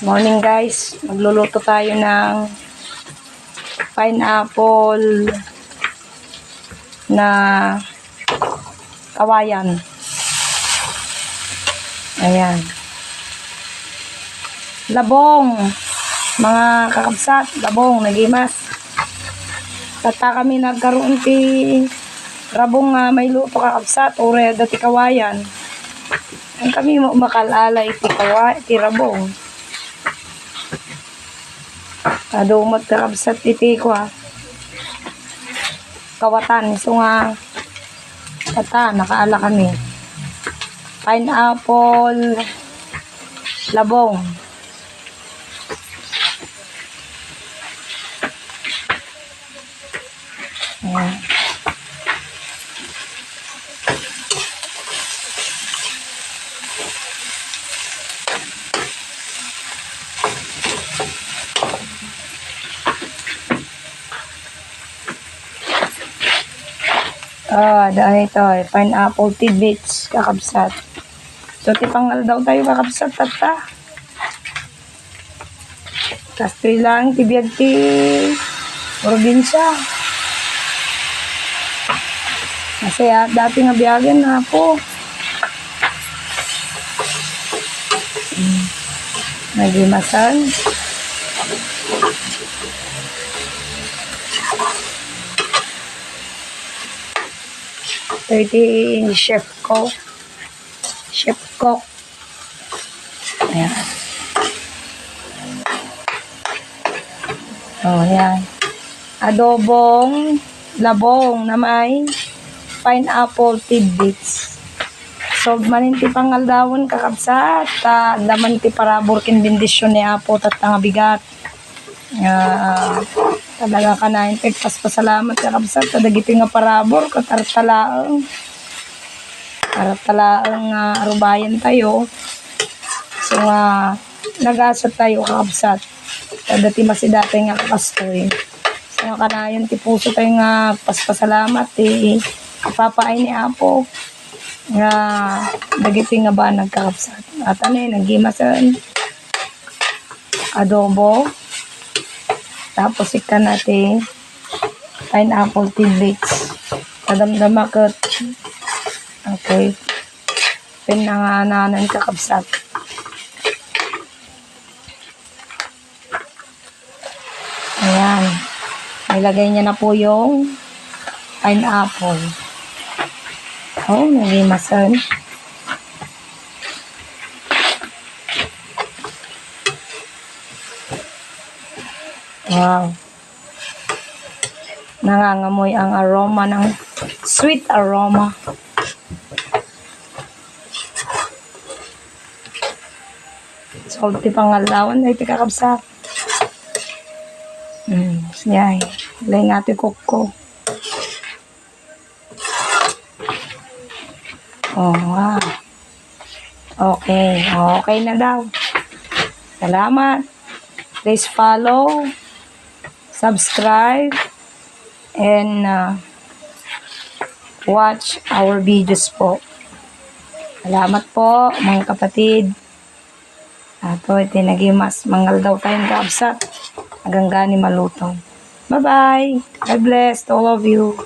Morning guys, magluluto tayo ng pineapple na kawayan. Ayan. Labong, mga kakabsat, labong, nagimas. Tata kami nagkaroon ti rabong nga may luto kakabsat, ure dati kawayan. Ang kami mo makalala iti kawa, iti rabong. Kadumot kakabsat iti ko ha. Kawatan, so nga tata, nakaala kami. Pineapple, labong. Ayan. Ah, dahil ito, eh, pineapple tidbits, kakabsat. So, tipangal daw tayo kakabsat, tata. Kastri lang, tibiyag ti probinsya. Kasi ah, dati nga biyagan na ako. Hmm. Nagimasan. Thirty chef cook. Chef cook. Ayan. Oh, yan. Adobong labong na may pineapple tidbits. So, maninti pangaldawon kakabsat. Ta, laman ti parabor kin bendisyon ni Apo tat nga bigat. Ah, talaga ka na yung pasalamat kakabsat. Tadagiti nga parabor katartalaang. Katartalaang nga arubayan tayo. So, nga, nagasat tayo kakabsat. Tadati masidatay nga kakastoy. So, ka na yun, ti puso tayo nga paspasalamat, ti ipapaay ni Apo. Nga, dagiti nga ba nagkakapsat. At ano yun, nagimasan adobo. Tapos ikan natin pineapple tidbits. Kadamdama kat. Okay. Pinangananan kakapsat. Ayan. Nilagay niya na po yung pineapple. Oh, nagimasan. Wow. Nangangamoy ang aroma ng sweet aroma. Salty pangalawan ay tikakabsat. Hmm, yay. Lay natin kuko. Oh, wow. Okay. Okay na daw. Salamat. Please follow, subscribe, and uh, watch our videos po. Salamat po, mga kapatid. Ato, ito nagimas. Mangal daw tayong kaabsat. Hanggang gani malutong. Bye-bye. God bless to all of you.